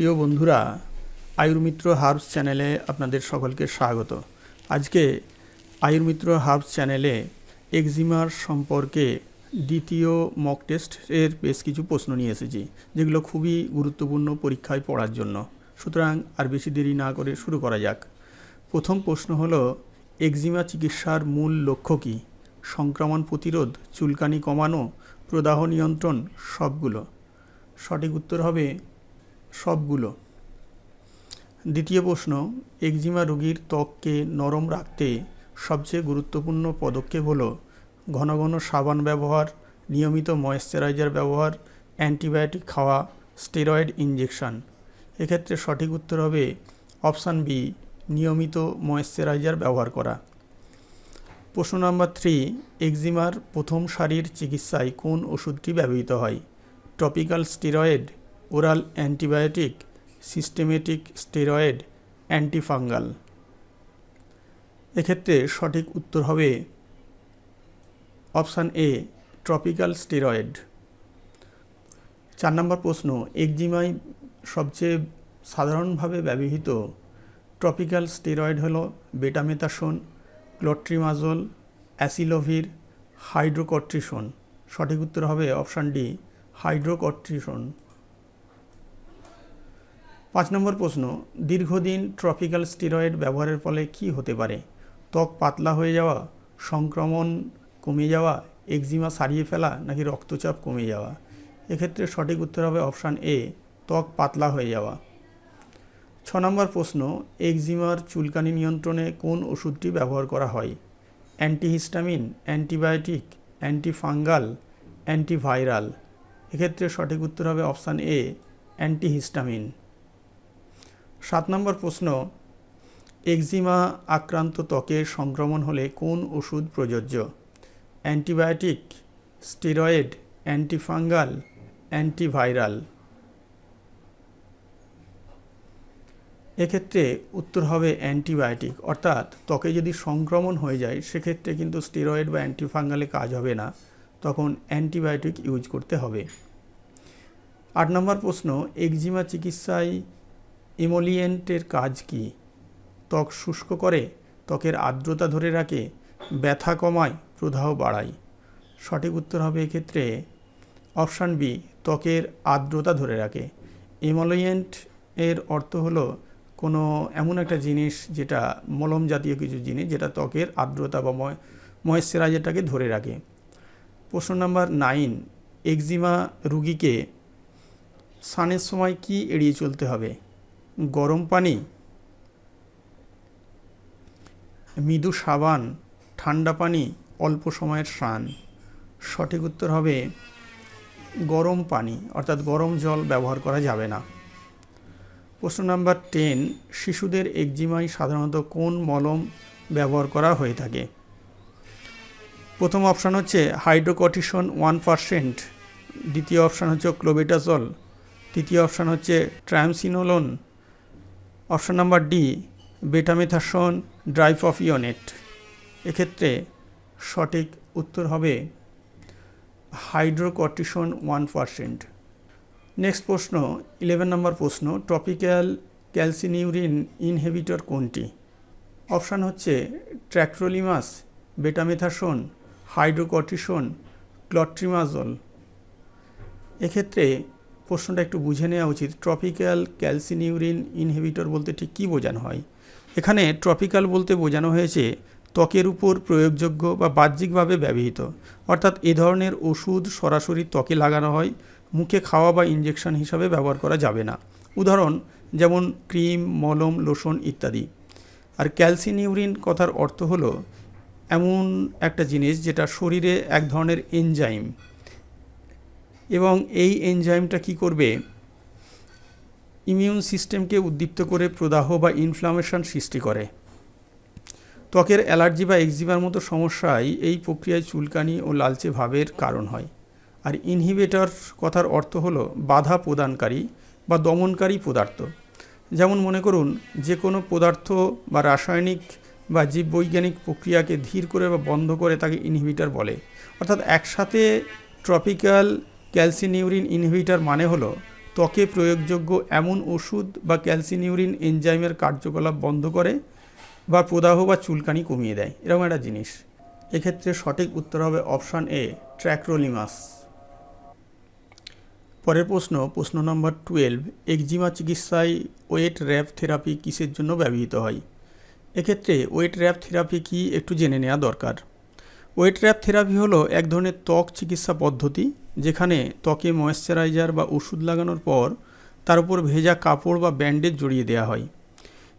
প্রিয় বন্ধুরা, আয়ুর্মিত্র হার্বস চ্যানেলে আপনাদের সকলকে স্বাগত। আজকে আয়ুর্মিত্র হার্বস চ্যানেলে এক্সিমার সম্পর্কে দ্বিতীয় মক টেস্ট এর বেশ কিছু প্রশ্ন নিয়ে এসেছি, যেগুলো খুবই গুরুত্বপূর্ণ পরীক্ষায় পড়ার জন্য। সুতরাং আর বেশি দেরি না করে শুরু করা যাক। প্রথম প্রশ্ন হলো, এক্সিমা চিকিৎসার মূল লক্ষ্য কী? সংক্রমণ প্রতিরোধ, চুলকানি কমানো, প্রদাহ নিয়ন্ত্রণ, সবগুলো। সঠিক উত্তর হবে সবগুলো। দ্বিতীয় প্রশ্ন এক্সিমা রোগীর ত্বককে নরম রাখতে সবচেয়ে গুরুত্বপূর্ণ পদক্ষেপ হলো ঘন ঘন সাবান ব্যবহার, নিয়মিত ময়েশ্চারাইজার ব্যবহার, অ্যান্টিবায়োটিক খাওয়া, স্টেরয়েড ইনজেকশন। এক্ষেত্রে সঠিক উত্তর হবে অপশান বি, নিয়মিত ময়েশ্চারাইজার ব্যবহার করা। প্রশ্ন নাম্বার থ্রি এক্সিমার প্রথম সারির চিকিৎসায় কোন ওষুধটি ব্যবহৃত হয়? Topical steroid oral antibiotic, systematic steroid, antifungal. এক্ষেত্রে সঠিক উত্তর হবে অপশান এ, ট্রপিক্যাল স্টেরয়েড। চার নম্বর প্রশ্ন, একজিমায় সবচেয়ে সাধারণভাবে ব্যবহৃত ট্রপিক্যাল স্টেরয়েড হল বেটামেতাসোন, ক্লোট্রিমাজোল, অ্যাসিলোভির হাইড্রোকট্রিসন সঠিক উত্তর হবে অপশান ডি হাইড্রোকট্রিসন পাঁচ নম্বর প্রশ্ন, দীর্ঘদিন ট্রপিক্যাল স্টেরয়েড ব্যবহারের ফলে কি হতে পারে? ত্বক পাতলা হয়ে যাওয়া, সংক্রমণ কমে যাওয়া, একজিমা সারিয়ে ফেলা, নাকি রক্তচাপ কমে যাওয়া? এক্ষেত্রে সঠিক উত্তর হবে অপশান এ, ত্বক পাতলা হয়ে যাওয়া। ছ নম্বর প্রশ্ন, একজিমার চুলকানি নিয়ন্ত্রণে কোন ওষুধটি ব্যবহার করা হয়? Antihistamine, antibiotic, antifungal, antiviral. এক্ষেত্রে সঠিক উত্তর হবে অপশান এ, অ্যান্টিহিস্টামিন। সাত নম্বর প্রশ্ন একজিমা আক্রান্ত ত্বকের সংক্রমণ হলে কোন ওষুধ প্রযোজ্য? Antibiotic, steroid, antifungal, antiviral. এক্ষেত্রে উত্তর হবে অ্যান্টিবায়োটিক, অর্থাৎ ত্বকে যদি সংক্রমণ হয়ে যায়, সেক্ষেত্রে কিন্তু স্টেরয়েড বা অ্যান্টিফাঙ্গালে কাজ হবে না, তখন অ্যান্টিবায়োটিক ইউজ করতে হবে। আট নম্বর প্রশ্ন একজিমা চিকিৎসায় ইমোলিয়েন্টের কাজ কি? ত্বক শুষ্ক করে, ত্বকের আর্দ্রতা ধরে রাখে, ব্যথা কমায়, প্রদাহ বাড়ায়। সঠিক উত্তর হবে এক্ষেত্রে অপশান বি, ত্বকের আর্দ্রতা ধরে রাখে। ইমোলিয়েন্ট এর অর্থ হলো কোনো এমন একটা জিনিস যেটা মলম জাতীয় কিছু জিনিস যেটা ত্বকের আর্দ্রতা বা ময়েশ্চারাইজারটাকে ধরে রাখে। প্রশ্ন নাম্বার নাইন, এক্সিমা রুগীকে স্নানের সময় কি এড়িয়ে চলতে হবে? গরম পানি, মৃদু সাবান, ঠান্ডা পানি, অল্প সময়ের স্নান। সঠিক উত্তর হবে গরম পানি, অর্থাৎ গরম জল ব্যবহার করা যাবে না। প্রশ্ন নাম্বার টেন শিশুদের একজিমায় সাধারণত কোন মলম ব্যবহার করা হয়ে থাকে? প্রথম অপশান হচ্ছে হাইড্রোকটিশন ওয়ান পারসেন্ট, দ্বিতীয় অপশান হচ্ছে ক্লোবেটাজল, তৃতীয় অপশান হচ্ছে triamcinolone option number D, betamethasone drive of dipropionate. এক্ষেত্রে সঠিক উত্তর হবে হাইড্রোকটিশন ওয়ান পারসেন্ট। নেক্সট প্রশ্ন, ইলেভেন নম্বর প্রশ্ন টপিক্যাল ক্যালসিনিউরিন ইনহেবিটর কোনটি? অপশান হচ্ছে ট্র্যাক্ট্রোলিমাস বেটামেথাসন হাইড্রোকটিসন ক্লট্রিমাজল। এক্ষেত্রে প্রশ্নটা একটু বুঝে নেওয়া উচিত। ট্রপিক্যাল ক্যালসিনিউরিন ইনহিবিটর বলতে ঠিক কী বোঝানো হয়? এখানে ট্রপিক্যাল বলতে বোঝানো হয়েছে ত্বকের উপর প্রয়োগযোগ্য বা বাহ্যিকভাবে ব্যবহৃত। অর্থাৎ এ ধরনের ওষুধ সরাসরি ত্বকে লাগানো হয়, মুখে খাওয়া বা ইঞ্জেকশন হিসাবে ব্যবহার করা যাবে না। উদাহরণ, যেমন ক্রিম, মলম, লোশন ইত্যাদি। আর ক্যালসিনিউরিন কথার অর্থ হলো এমন একটা জিনিস যেটা শরীরে এক ধরনের এনজাইম এবং এই এনজাইমটা কি করবে? ইমিউন সিস্টেমকে উদ্দীপ্ত করে প্রদাহ বা ইনফ্লামেশন সৃষ্টি করে। ত্বকের অ্যালার্জি বা এক্সিমার মতো সমস্যায় এই প্রক্রিয়ায় চুলকানি ও লালচে ভাবের কারণ হয়। আর ইনহিবিটর কথার অর্থ হলো বাধা প্রদানকারী বা দমনকারী পদার্থ। যেমন মনে করুন, যে কোনো পদার্থ বা রাসায়নিক বা জীববৈজ্ঞানিক প্রক্রিয়াকে ধীর করে বা বন্ধ করে তাকে ইনহিবিটার বলে। অর্থাৎ একসাথে ট্রপিক্যাল ক্যালসিনিউরিন ইনহিবিটার মানে হলো ত্বকে প্রয়োগযোগ্য এমন ওষুধ বা ক্যালসিনিউরিন এনজাইমের কার্যকলাপ বন্ধ করে বা প্রদাহ বা চুলকানি কমিয়ে দেয়। এরকম একটা জিনিস। এক্ষেত্রে সঠিক উত্তর হবে অপশান এ, ট্র্যাক্রোলিমাস। পরের প্রশ্ন প্রশ্ন নম্বর টুয়েলভ, একজিমা চিকিৎসায় ওয়েট র্যাপ থেরাপি কিসের জন্য ব্যবহৃত হয়? এক্ষেত্রে ওয়েট র্যাপ থেরাপি কি একটু জেনে নেওয়া দরকার। ওয়েট র্যাপ থেরাপি হলো এক ধরনের ত্বক চিকিৎসা পদ্ধতি যেখানে ত্বকে ময়েশ্চারাইজার বা ওষুধ লাগানোর পর তার উপর ভেজা কাপড় বা ব্যান্ডেজ জড়িয়ে দেওয়া হয়।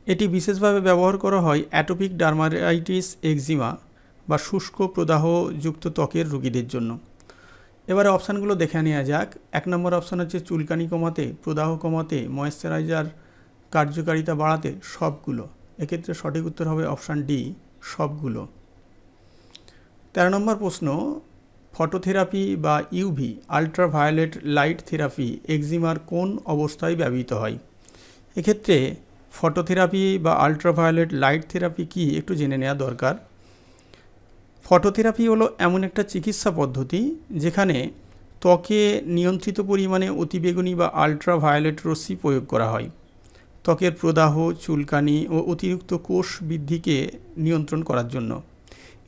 এটি বিশেষভাবে ব্যবহার করা হয় অ্যাটোপিক ডার্মারাইটিস একজিমা বা শুষ্ক প্রদাহযুক্ত ত্বকের রোগীদের জন্য। এবারে অপশানগুলো দেখে নেওয়া যাক। এক নম্বর অপশান হচ্ছে চুলকানি কমাতে, প্রদাহ কমাতে ময়েশ্চারাইজার কার্যকারিতা বাড়াতে সবগুলো। এক্ষেত্রে সঠিক উত্তর হবে অপশান ডি, সবগুলো। তেরো নম্বর প্রশ্ন ফটোথেরাপি বা UV ultraviolet light therapy, excimer কোন অবস্থায় ব্যবহৃত হয়? এক্ষেত্রে ফটোথেরাপি বা আলট্রাভায়োলেট লাইট থেরাপি কি একটু জেনে নেওয়া দরকার? ফটোথেরাপি হলো এমন একটা চিকিৎসা পদ্ধতি যেখানে ত্বকে নিয়ন্ত্রিত পরিমাণে অতিবেগুনি বা আলট্রাভায়োলেট রশ্মি প্রয়োগ করা হয়। ত্বকের প্রদাহ, চুলকানি ও অতিরিক্ত কোষ বৃদ্ধিকে নিয়ন্ত্রণ করার জন্য।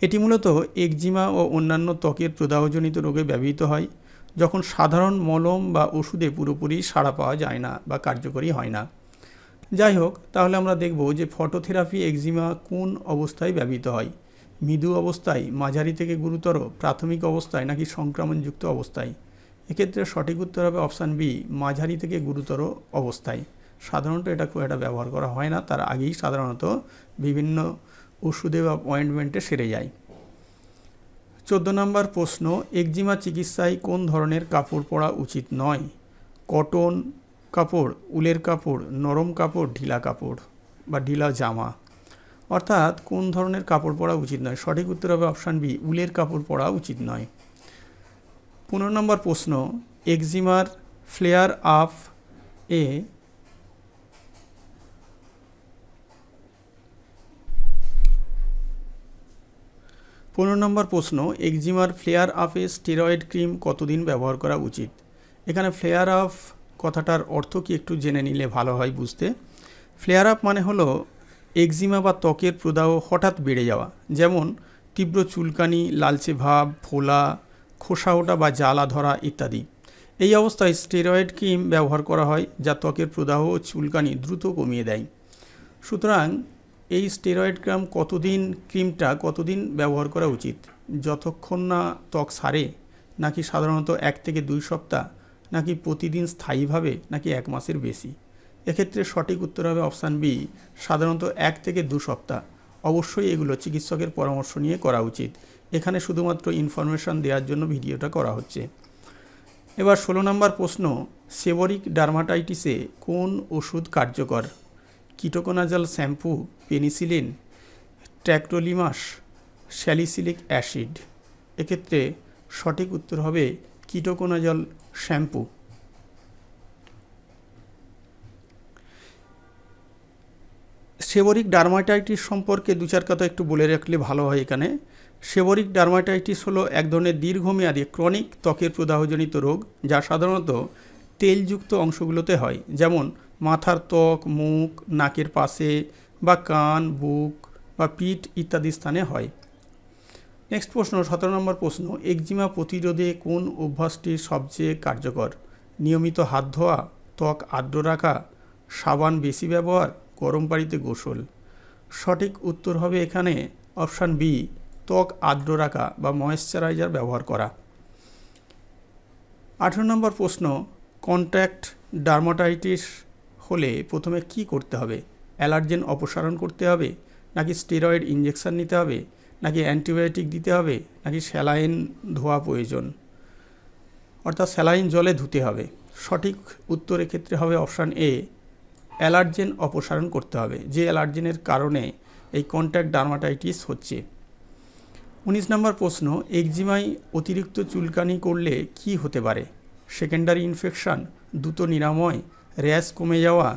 এটি মূলত একজিমা ও অন্যান্য ত্বকের প্রদাহজনিত রোগে ব্যবহৃত হয়, যখন সাধারণ মলম বা ওষুধে পুরোপুরি সাড়া পাওয়া যায় না বা কার্যকরী হয় না। যাই হোক, তাহলে আমরা দেখব যে ফটোথেরাপি একজিমা কোন অবস্থায় ব্যবহৃত হয়। মৃদু অবস্থায়, মাঝারি থেকে গুরুতর, প্রাথমিক অবস্থায় নাকি সংক্রমণযুক্ত অবস্থায়? এক্ষেত্রে সঠিক উত্তর হবে অপশান বি, মাঝারি থেকে গুরুতর অবস্থায়। সাধারণত এটা খুব একটা ব্যবহার করা হয় না, তার আগেই সাধারণত বিভিন্ন ওষুধে বা অয়েন্টমেন্টে সেরে যায়। চোদ্দ নম্বর প্রশ্ন, একজিমা চিকিৎসায় কোন ধরনের কাপড় পরা উচিত নয়? কটন কাপড়, উলের কাপড়, নরম কাপড়, ঢিলা কাপড় বা ঢিলা জামা? অর্থাৎ কোন ধরনের কাপড় পরা উচিত নয়? সঠিক উত্তর হবে অপশান বি উলের কাপড় পরা উচিত নয়। পনেরো নম্বর প্রশ্ন, একজিমার ফ্লেয়ার আপ এ পনেরো নম্বর প্রশ্ন, একজিমার ফ্লেয়ার আপে স্টেরয়েড ক্রিম কতদিন ব্যবহার করা উচিত? এখানে ফ্লেয়ার আপ কথাটার অর্থ কি একটু জেনে নিলে ভালো হয় বুঝতে। ফ্লেয়ার আপ মানে হলো একজিমা বা ত্বকের প্রদাহ হঠাৎ বেড়ে যাওয়া, যেমন তীব্র চুলকানি, লালচে ভাব, ফোলা, খোসা ওঠা বা জ্বালা ধরা ইত্যাদি। এই অবস্থায় স্টেরয়েড ক্রিম ব্যবহার করা হয় যা ত্বকের প্রদাহ ও চুলকানি দ্রুত কমিয়ে দেয়। সুতরাং এই স্টেরয়েড ক্রাম কতদিন ক্রিমটা কতদিন ব্যবহার করা উচিত? যতক্ষণ না ত্বক সারে, নাকি সাধারণত এক থেকে দুই সপ্তাহ, নাকি প্রতিদিন স্থায়ীভাবে, নাকি এক মাসের বেশি? এক্ষেত্রে সঠিক উত্তর হবে অপশান বি সাধারণত এক থেকে দু সপ্তাহ। অবশ্যই এগুলো চিকিৎসকের পরামর্শ নিয়ে করা উচিত। এখানে শুধুমাত্র ইনফরমেশান দেওয়ার জন্য ভিডিওটা করা হচ্ছে। এবার ষোলো নম্বর প্রশ্ন, সেবরিক ডার্মাটাইটিসে কোন ওষুধ কার্যকর? Ketoconazole shampoo, penicillin tacrolimus salicylic acid. এক্ষেত্রে সঠিক উত্তর হবে কিটোকোনাজল শ্যাম্পু। সেবরিক ডার্মাটাইটিস সম্পর্কে দু চার কথা একটু বলে রাখলে ভালো হয় এখানে। সেবরিক ডার্মাটাইটিস হলো এক ধরনের দীর্ঘমেয়াদী ক্রনিক ত্বকের প্রদাহজনিত রোগ, যা সাধারণত তেলযুক্ত অংশগুলোতে হয়, যেমন মাথার ত্বক, মুখ, নাকের পাশে বা কান, বুক বা পিঠ ইত্যাদি স্থানে হয়। নেক্সট প্রশ্ন, সতেরো নম্বর প্রশ্ন, একজিমা প্রতিরোধে কোন অভ্যাসটি সবচেয়ে কার্যকর? নিয়মিত হাত ধোয়া, ত্বক আর্দ্র রাখা, সাবান বেশি ব্যবহার, গরম পানিতে গোসল। সঠিক উত্তর হবে এখানে অপশান বি, ত্বক আর্দ্র রাখা বা ময়েশ্চারাইজার ব্যবহার করা। আঠেরো নম্বর প্রশ্ন, কন্ট্যাক্ট ডার্মাটাইটিস হলে প্রথমে কি করতে হবে? অ্যালার্জেন অপসারণ করতে হবে? নাকি স্টেরয়েড ইঞ্জেকশন নিতে হবে? নাকি অ্যান্টিবায়োটিক দিতে হবে? নাকি স্যালাইন ধোয়া প্রয়োজন? অর্থাৎ স্যালাইন জলে ধুতে হবে। সঠিক উত্তরের ক্ষেত্রে হবে অপশান এ, অ্যালার্জেন অপসারণ করতে হবে। যে অ্যালার্জেনের কারণে এই কন্ট্যাক্ট ডার্মাটাইটিস হচ্ছে। উনিশ নম্বর প্রশ্ন একজিমাই অতিরিক্ত চুলকানি করলে কি হতে পারে? সেকেন্ডারি ইনফেকশান, দ্রুত নিরাময় র্যাশ কমে যাওয়া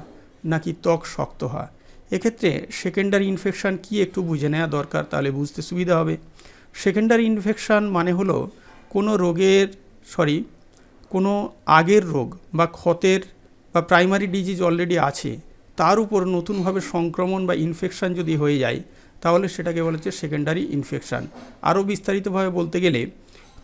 নাকি ত্বক শক্ত হওয়া? এক্ষেত্রে সেকেন্ডারি ইনফেকশান কি একটু বুঝে নেওয়া দরকার তাহলে বুঝতে সুবিধা হবে। সেকেন্ডারি ইনফেকশান মানে হলো কোনো রোগের সরি কোনো আগের রোগ বা ক্ষতের বা প্রাইমারি ডিজিজ অলরেডি আছে, তার উপর নতুনভাবে সংক্রমণ বা ইনফেকশান যদি হয়ে যায়, তাহলে সেটাকে বলা হচ্ছে সেকেন্ডারি ইনফেকশান আরও বিস্তারিতভাবে বলতে গেলে,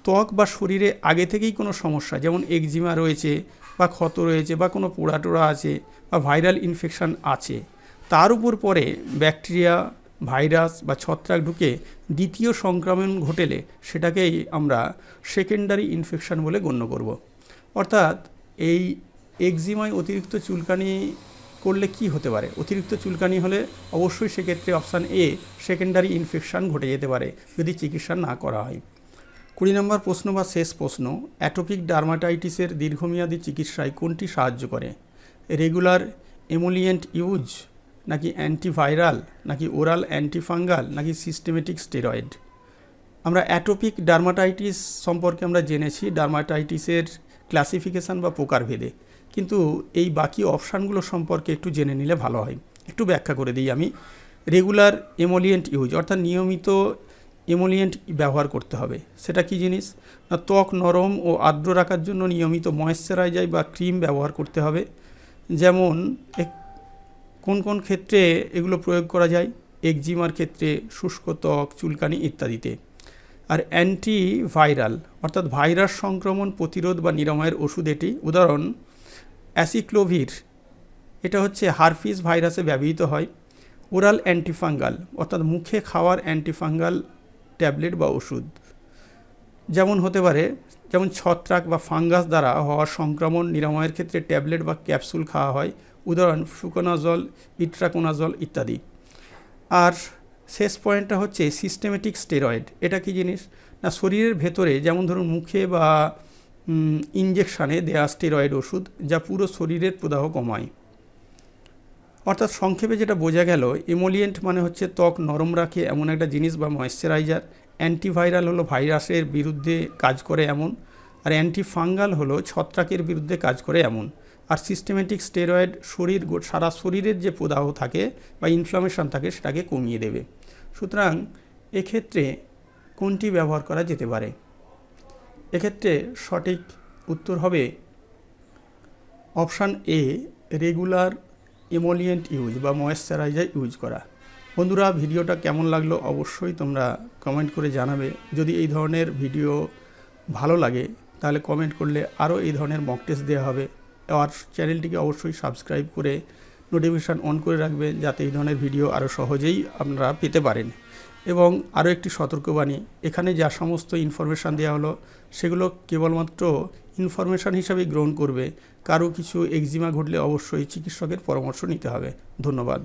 ত্বক বা শরীরে আগে থেকেই কোনো সমস্যা, যেমন একজিমা রয়েছে বা ক্ষত রয়েছে বা কোনো পোড়া টোড়া আছে বা ভাইরাল ইনফেকশান আছে, তার উপর পরে ব্যাকটেরিয়া, ভাইরাস বা ছত্রাক ঢুকে দ্বিতীয় সংক্রমণ ঘটেলে সেটাকেই আমরা সেকেন্ডারি ইনফেকশান বলে গণ্য করব। অর্থাৎ এই একজিমায় অতিরিক্ত চুলকানি করলে কি হতে পারে? অতিরিক্ত চুলকানি হলে অবশ্যই সেক্ষেত্রে অপশান এ সেকেন্ডারি ইনফেকশান ঘটে যেতে পারে যদি চিকিৎসা না করা হয়। কুড়ি নম্বর প্রশ্ন বা শেষ প্রশ্ন অ্যাটোপিক ডার্মাটাইটিসের দীর্ঘমেয়াদী চিকিৎসায় কোনটি সাহায্য করে? রেগুলার এমোলিয়েন্ট ইউজ নাকি অ্যান্টিভাইরাল নাকি ওরাল অ্যান্টিফাঙ্গাল নাকি সিস্টেমেটিক স্টেরয়েড? আমরা অ্যাটোপিক ডার্মাটাইটিস সম্পর্কে আমরা জেনেছি, ডার্মাটাইটিসের ক্লাসিফিকেশান বা প্রকারভেদে। কিন্তু এই বাকি অপশানগুলো সম্পর্কে একটু জেনে নিলে ভালো হয়। একটু ব্যাখ্যা করে দিই আমি। রেগুলার এমোলিয়েন্ট ইউজ, অর্থাৎ নিয়মিত এমোলিয়েন্ট ব্যবহার করতে হবে। সেটা কি জিনিস? না, ত্বক নরম ও আর্দ্র রাখার জন্য নিয়মিত ময়েশ্চারাইজার বা ক্রিম ব্যবহার করতে হবে। যেমন কোন কোন ক্ষেত্রে এগুলো প্রয়োগ করা যায়? একজিমার ক্ষেত্রে শুষ্ক ত্বক, চুলকানি ইত্যাদিতে। আর অ্যান্টিভাইরাল, অর্থাৎ ভাইরাস সংক্রমণ প্রতিরোধ বা নিরাময়ের ওষুধ এটি। উদাহরণ, অ্যাসিক্লোভির, এটা হচ্ছে হারফিস ভাইরাসে ব্যবহৃত হয়। ওরাল অ্যান্টিফাঙ্গাল, অর্থাৎ মুখে খাওয়ার অ্যান্টিফাঙ্গাল ট্যাবলেট বা ওষুধ। যেমন হতে পারে, যেমন ছত্রাক বা ফাঙ্গাস দ্বারা হওয়া সংক্রমণ নিরাময়ের ক্ষেত্রে ট্যাবলেট বা ক্যাপসুল খাওয়া হয়। উদাহরণ ফ্লুকোনাজল ইট্রাকোনাজল ইত্যাদি। আর শেষ পয়েন্টটা হচ্ছে সিস্টেমেটিক স্টেরয়েড এটা কি জিনিস? না, শরীরের ভেতরে যেমন ধরুন মুখে বা ইঞ্জেকশানে দেওয়া স্টেরয়েড ওষুধ, যা পুরো শরীরের প্রদাহ কমায়। অর্থাৎ সংক্ষেপে যেটা বোঝা গেল এমোলিয়েন্ট মানে হচ্ছে ত্বক নরম রাখে এমন একটা জিনিস বা ময়েশ্চারাইজার অ্যান্টিভাইরাল হলো ভাইরাসের বিরুদ্ধে কাজ করে এমন, আর অ্যান্টিফাঙ্গাল হলো ছত্রাকের বিরুদ্ধে কাজ করে এমন। আর সিস্টেমেটিক স্টেরয়েড শরীর সারা শরীরের যে প্রদাহ থাকে বা ইনফ্লামেশন থাকে সেটাকে কমিয়ে দেবে। সুতরাং এক্ষেত্রে কোনটি ব্যবহার করা যেতে পারে? এক্ষেত্রে সঠিক উত্তর হবে option A, regular emollient use বা ময়েশ্চারাইজার ইউজ করা। বন্ধুরা, ভিডিওটা কেমন লাগল অবশ্যই তোমরা কমেন্ট করে জানাবে। যদি এই ধরনের ভিডিও ভালো লাগে, তাহলে কমেন্ট করলে আরও এই ধরনের মক টেস্ট দেওয়া হবে। আর চ্যানেলটিকে অবশ্যই সাবস্ক্রাইব করে নোটিফিকেশান অন করে রাখবেন যাতে এই ধরনের ভিডিও আরও সহজেই আপনারা পেতে পারেন। এবং আরও একটি সতর্কবাণী, এখানে যা সমস্ত ইনফরমেশান দেওয়া হলো, সেগুলো কেবলমাত্র ইনফরমেশান হিসাবেই গ্রহণ করবে। কারও কিছু এক্সিমা ঘটলে অবশ্যই চিকিৎসকের পরামর্শ নিতে হবে। ধন্যবাদ।